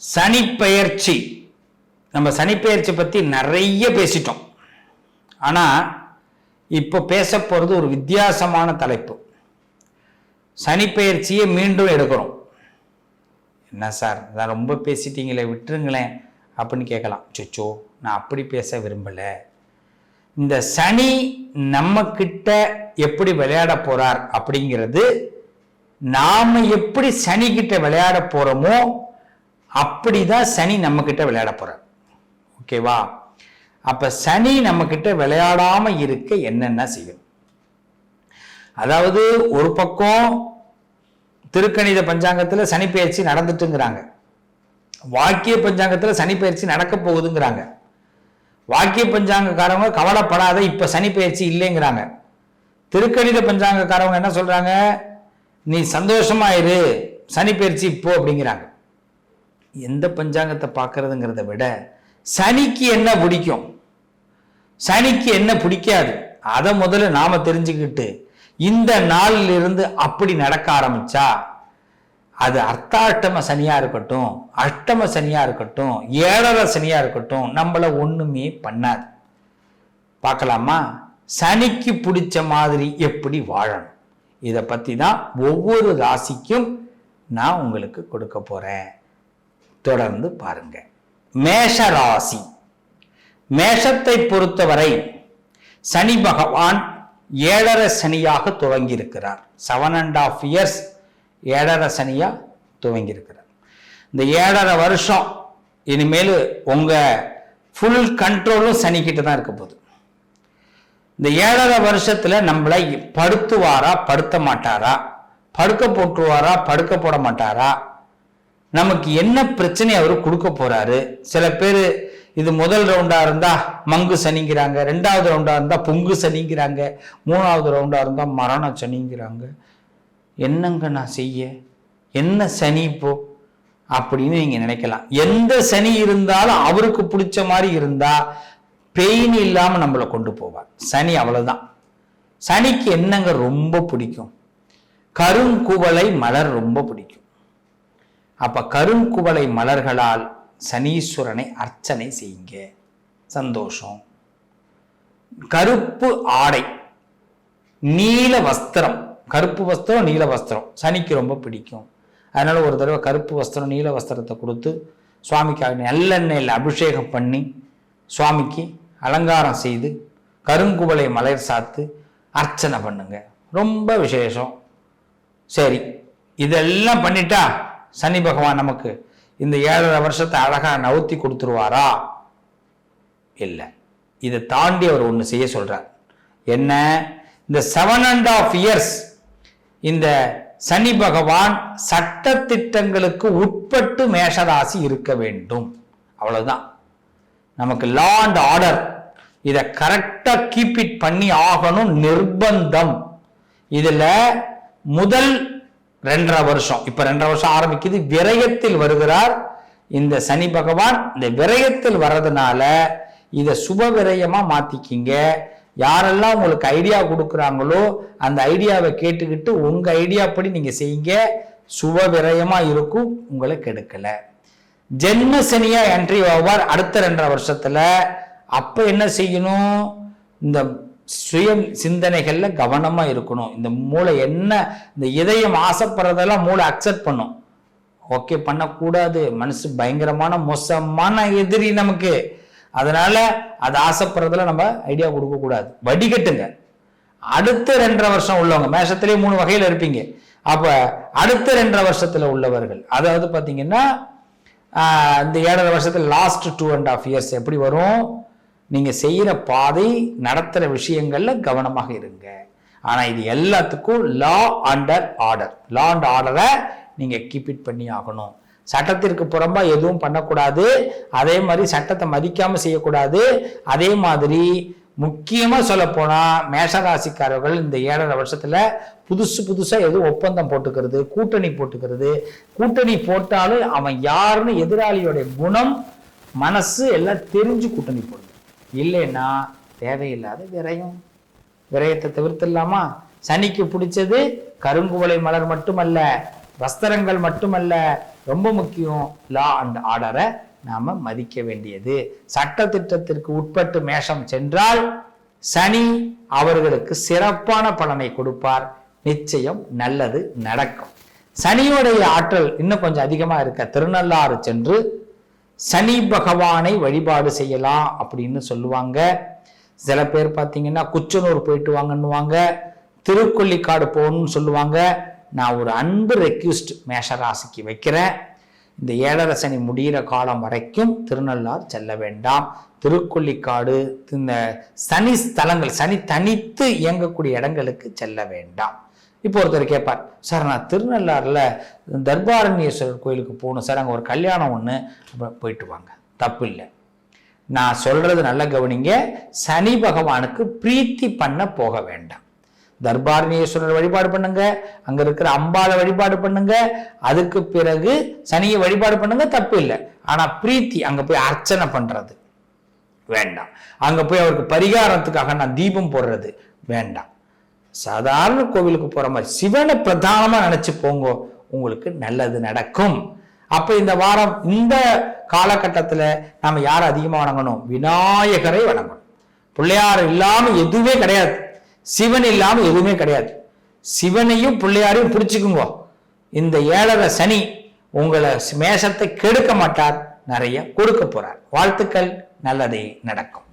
சனிப்பெயர்ச்சி. நம்ம சனிப்பெயர்ச்சி பற்றி நிறைய பேசிட்டோம். ஆனால் இப்போ பேச போகிறது ஒரு வித்தியாசமான தலைப்பு. சனிப்பெயர்ச்சியை மீண்டும் எடுக்கிறோம். என்ன சார் நான் ரொம்ப பேசிட்டீங்களே விட்டுருங்களேன் அப்படின்னு கேட்கலாம். சொச்சோ நான் அப்படி பேச விரும்பலை. இந்த சனி நம்ம கிட்ட எப்படி விளையாட போறார் அப்படிங்கிறது நாம் எப்படி சனி கிட்ட விளையாட போகிறோமோ அப்படிதான் சனி நம்ம கிட்ட விளையாட போறார் ஓகேவா அப்ப சனி நம்ம கிட்ட விளையாடாம இருக்க என்னென்ன செய்யணும் அதாவது ஒரு பக்கம் திருக்கணித பஞ்சாங்கத்துல சனி பயிற்சி நடந்துட்டுங்கிறாங்க. வாக்கிய பஞ்சாங்கத்துல சனி பயிற்சி நடக்க போகுதுங்கிறாங்க. வாக்கிய பஞ்சாங்கக்காரவங்க கவலைப்படாத இப்ப சனி பயிற்சி இல்லைங்கிறாங்க. திருக்கணித பஞ்சாங்கக்காரவங்க என்ன சொல்றாங்க? நீ சந்தோஷமா இரு சனி பயிற்சி இப்போ அப்படிங்கிறாங்க. எந்த பஞ்சாங்கத்தை பார்க்கறதுங்கிறத விட சனிக்கு என்ன பிடிக்கும்? சனிக்கு என்ன பிடிக்காது? அதை முதல்ல நாம தெரிஞ்சுக்கிட்டு இந்த நாளில் இருந்து அப்படி நடக்க ஆரம்பிச்சா அது அர்த்தாஷ்டம சனியா இருக்கட்டும் அஷ்டம சனியா இருக்கட்டும் ஏழரை சனியா இருக்கட்டும் நம்மள ஒண்ணுமே பண்ணாது. பார்க்கலாமா? சனிக்கு பிடிச்ச மாதிரி எப்படி வாழணும்? இதை பத்தி தான் ஒவ்வொரு ராசிக்கும் நான் உங்களுக்கு கொடுக்க போறேன். தொடர்ந்து பாருங்க. மேஷ ராசி மேஷத்தை பொறுத்தவரை சனி பகவான் ஏழரை சனியாக துவங்கியிருக்கிறார். செவன் அண்ட் ஆஃப் இயர்ஸ் ஏழரை சனியாக துவங்கியிருக்கிறார். இந்த ஏழரை வருஷம் இனிமேல் உங்கள் ஃபுல் கண்ட்ரோலும் சனிக்கிட்டு தான் இருக்க போகுது. இந்த ஏழரை வருஷத்தில் நம்மளை படுத்துவாரா படுத்த மாட்டாரா? படுக்க போட்டுருவாரா படுக்க போட மாட்டாரா? நமக்கு என்ன பிரச்சனை அவர் கொடுக்க போறாரு? சில பேர் இது முதல் ரவுண்டா இருந்தா மங்கு சனிங்கிறாங்க ரெண்டாவது ரவுண்டா இருந்தா பொங்கு சனிங்கிறாங்க மூணாவது ரவுண்டா இருந்தா மரண சனிங்கிறாங்க. என்னங்க நான் செய்ய? என்ன சனி இப்போ? அப்படின்னு நீங்க நினைக்கலாம். எந்த சனி இருந்தாலும் அவருக்கு பிடிச்ச மாதிரி இருந்தா பெயின் இல்லாம நம்மளை கொண்டு போவார். சனி அவ்வளவுதான். சனிக்கு என்னங்க ரொம்ப பிடிக்கும்? கருங்குவளை மலர் ரொம்ப பிடிக்கும். அப்ப கருங்குவளை மலர்களால் சனீஸ்வரனை அர்ச்சனை செய்யுங்க. சந்தோஷம். கருப்பு ஆடை நீல வஸ்திரம். கருப்பு வஸ்திரம் நீல வஸ்திரம். சனிக்கு ரொம்ப பிடிக்கும். அதனால ஒரு தடவை கருப்பு வஸ்திரம் நீல வஸ்திரத்தை கொடுத்து சுவாமிக்காக நல்லெண்ணெயில் அபிஷேகம் பண்ணி சுவாமிக்கு அலங்காரம் செய்து கருங்குவளை மலர் சாத்து அர்ச்சனை பண்ணுங்க. ரொம்ப விசேஷம். சரி இதெல்லாம் பண்ணிட்டா சனி பகவான் நமக்கு இந்த ஏழரை வருஷத்தை அழகா நவுத்தி கொடுத்துருவாரா? இல்லை. இதை தாண்டி அவர் ஒன்று செய்ய சொல்றார். என்ன? இந்த செவன் அண்ட் ஆஃப் இயர்ஸ் இந்த சனி பகவான் சட்ட திட்டங்களுக்கு உட்பட்டு மேஷராசி இருக்க வேண்டும். அவ்வளவுதான். நமக்கு லா அண்ட் ஆர்டர் இதை கரெக்டாக கீப் இட் பண்ணி ஆகணும் நிர்பந்தம். இதில் முதல் ரெண்டரை வருஷம். இப்ப ரெண்டரை வருஷம் ஆரம்பிக்குது. விரயத்தில் வருகிறார் இந்த சனி பகவான். இந்த விரயத்தில் வர்றதுனால இதை சுப விரயமா மாத்திக்கிங்க. யாரெல்லாம் உங்களுக்கு ஐடியா கொடுக்குறாங்களோ அந்த ஐடியாவை கேட்டுக்கிட்டு உங்க ஐடியா படி நீங்க செய்யுங்க. சுப விரயமா இருக்கும். உங்களை கெடுக்கல. ஜென்ம சனியா என்ட்ரி ஆவார். அடுத்த ரெண்டரை வருஷத்துல. அப்ப என்ன செய்யணும்? இந்த சுய சிந்தனைகளில் கவனமாக இருக்கணும். இந்த மூளை என்ன இந்த இதயம் ஆசைப்படுறதெல்லாம் மூளை அக்செப்ட் பண்ணும். ஓகே பண்ணக்கூடாது. மனசு பயங்கரமான மோசமான எதிரி நமக்கு. அதனால அது ஆசைப்படுறதுல நம்ம ஐடியா கொடுக்கக்கூடாது. வடிகட்டுங்க. அடுத்த ரெண்டரை வருஷம் உள்ளவங்க மேஷத்திலே மூணு வகையில் இருப்பீங்க. அப்போ அடுத்த ரெண்டரை வருஷத்தில் உள்ளவர்கள். அதாவது பார்த்தீங்கன்னா இந்த ஏழரை வருஷத்தில் last two and half years எப்படி வரும்? நீங்கள் செய்கிற பாதை நடத்துகிற விஷயங்களில் கவனமாக இருங்க. ஆனால் இது எல்லாத்துக்கும் law under order law and ஆர்டரை நீங்கள் கீப் இட் பண்ணி ஆகணும். சட்டத்திற்கு புறம்பாக எதுவும் பண்ணக்கூடாது. அதே மாதிரி சட்டத்தை மதிக்காமல் செய்யக்கூடாது. அதே மாதிரி முக்கியமாக சொல்லப்போனால் மேஷராசிக்காரர்கள் இந்த ஏழரை வருஷத்தில் புதுசு புதுசாக எதுவும் ஒப்பந்தம் போட்டுக்கிறது கூட்டணி போட்டுக்கிறது. கூட்டணி போட்டாலும் அவன் யாருன்னு எதிராளியோட குணம் மனசு எல்லாம் தெரிஞ்சு கூட்டணி போடுது. இல்லைன்னா தேவையில்லாத விரயம். விரயத்தை தவிர்த்திடலாமா? சனிக்கு பிடிச்சது கருங்குவலை மலர் மட்டுமல்ல வஸ்திரங்கள் மட்டுமல்ல. ரொம்ப முக்கியம் லா அண்ட் ஆர்டரை நாம மதிக்க வேண்டியது. சட்ட திட்டத்திற்கு உட்பட்டு மேஷம் சென்றால் சனி அவர்களுக்கு சிறப்பான பலனை கொடுப்பார். நிச்சயம் நல்லது நடக்கும். சனியுடைய ஆற்றல் இன்னும் கொஞ்சம் அதிகமாக இருக்க. திருநள்ளாறு சென்று சனி பகவானை வழிபாடு செய்யலாம் அப்படின்னு சொல்லுவாங்க. சில பேர் பார்த்தீங்கன்னா குச்சனூர் போயிட்டு வாங்கன்னுவாங்க. திருக்கொல்லிக்காடு போகணும்னு சொல்லுவாங்க. நான் ஒரு அன்பு ரெக்யூஸ்ட் மேஷராசிக்கு வைக்கிறேன். இந்த ஏழரை சனி முடிகிற காலம் வரைக்கும் திருநள்ளார் செல்ல வேண்டாம். திருக்கொல்லிக்காடு இந்த சனி ஸ்தலங்கள் சனி தனித்து இயங்கக்கூடிய இடங்களுக்கு செல்ல வேண்டாம். இப்போ ஒருத்தர் கேட்பார் சார் நான் திருநள்ளாறில் தர்பாரண்யேஸ்வரர் கோயிலுக்கு போகணும் சார் அங்கே ஒரு கல்யாணம் ஒன்று அப்புறம் போயிட்டு வாங்க. தப்பு இல்லை நான் சொல்கிறது நல்ல கவனிங்க. சனி பகவானுக்கு பிரீத்தி பண்ண போக வேண்டாம். தர்பாரண்யேஸ்வரர் வழிபாடு பண்ணுங்க. அங்கே இருக்கிற அம்பாளை வழிபாடு பண்ணுங்க. அதுக்கு பிறகு சனியை வழிபாடு பண்ணுங்க தப்பு இல்லை ஆனால் பிரீத்தி அங்கே போய் அர்ச்சனை பண்ணுறது வேண்டாம். அங்கே போய் அவருக்கு பரிகாரத்துக்காக நான் தீபம் போடுறது வேண்டாம். சாதாரண கோவிலுக்கு போற மாதிரி சிவனை பிரதானமா நினைச்சு போங்க. உங்களுக்கு நல்லது நடக்கும். அப்போ இந்த வாரம் இந்த காலகட்டத்துல நாம யாரை அதிகமா வணங்கணும்? விநாயகரை வணங்கணும். பிள்ளையார் இல்லாம எதுவுமே கிடையாது. சிவன் இல்லாமல் எதுவுமே கிடையாது. சிவனையும் பிள்ளையாரையும் பிடிச்சிக்குங்க. இந்த ஏழரை சனி உங்களை மேஷத்தை கெடுக்க மாட்டார் நிறைய கொடுக்க போறார். வாழ்த்துக்கள் நல்லதே நடக்கும்.